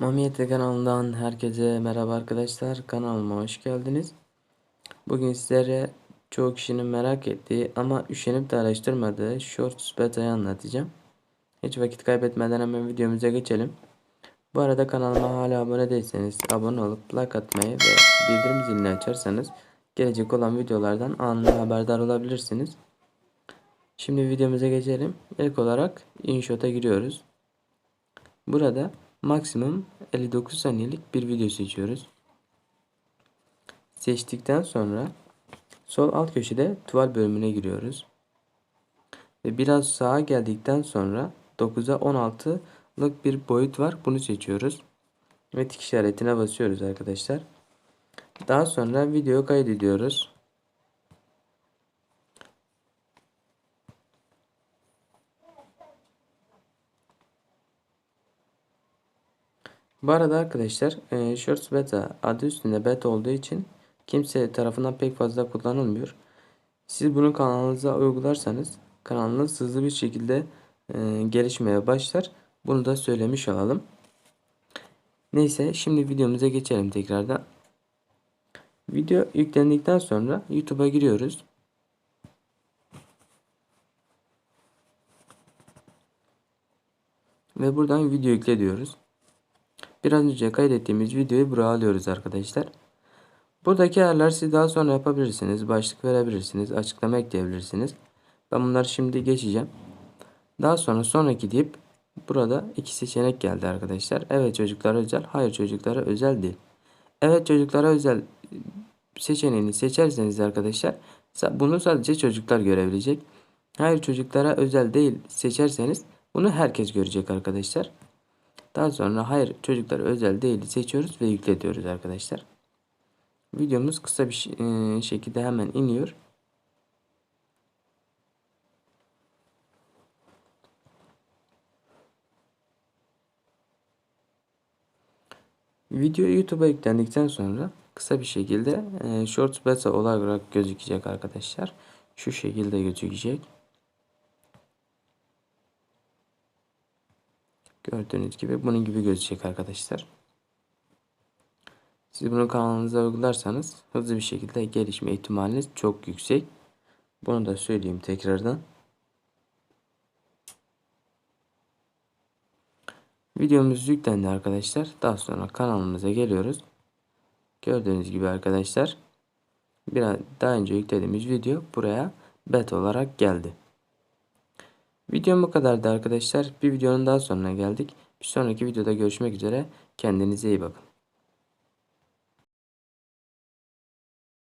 Mamiyete kanalından herkese merhaba arkadaşlar. Kanalıma hoş geldiniz. Bugün sizlere çoğu kişinin merak ettiği ama üşenip de araştırmadığı Shorts Beta'yı anlatacağım. Hiç vakit kaybetmeden hemen videomuza geçelim. Bu arada kanalıma hala abone değilseniz abone olup like atmayı ve bildirim zilini açarsanız gelecek olan videolardan anında haberdar olabilirsiniz. Şimdi videomuza geçelim. İlk olarak InShot'a giriyoruz. Burada maksimum 59 saniyelik bir video seçiyoruz. Seçtikten sonra sol alt köşede tuval bölümüne giriyoruz. Ve biraz sağa geldikten sonra 9'a 16'lık bir boyut var. Bunu seçiyoruz. Ve tik işaretine basıyoruz arkadaşlar. Daha sonra video kaydediyoruz. Bu arada arkadaşlar e, Shorts Beta adı üstünde beta olduğu için kimse tarafından pek fazla kullanılmıyor. Siz bunu kanalınıza uygularsanız kanalınız hızlı bir şekilde e, gelişmeye başlar. Bunu da söylemiş olalım. Neyse şimdi videomuza geçelim tekrardan. Video yüklendikten sonra YouTube'a giriyoruz. Ve buradan video yükle diyoruz. Biraz önce kaydettiğimiz videoyu buraya alıyoruz arkadaşlar. Buradaki ayarlar siz daha sonra yapabilirsiniz. Başlık verebilirsiniz. Açıklama ekleyebilirsiniz. Ben bunları şimdi geçeceğim. Daha sonra sonraki deyip burada iki seçenek geldi arkadaşlar. Evet çocuklara özel. Hayır çocuklara özel değil. Evet çocuklara özel seçeneğini seçerseniz arkadaşlar bunu sadece çocuklar görebilecek. Hayır çocuklara özel değil seçerseniz bunu herkes görecek arkadaşlar. Daha sonra hayır çocuklar özel değil seçiyoruz ve yükletiyoruz arkadaşlar. Videomuz kısa bir şekilde hemen iniyor. Video YouTube'a yüklendikten sonra kısa bir şekilde e, Shorts Beta olarak gözükecek arkadaşlar. Şu şekilde gözükecek. Gördüğünüz gibi bunun gibi gözecek arkadaşlar. Siz bunu kanalınıza uygularsanız hızlı bir şekilde gelişme ihtimaliniz çok yüksek. Bunu da söyleyeyim tekrardan. Videomuz yüklendi arkadaşlar. Daha sonra kanalımıza geliyoruz. Gördüğünüz gibi arkadaşlar biraz daha önce yüklediğimiz video buraya beta olarak geldi. Videom bu kadardı arkadaşlar. Bir videonun daha sonuna geldik. Bir sonraki videoda görüşmek üzere. Kendinize iyi bakın.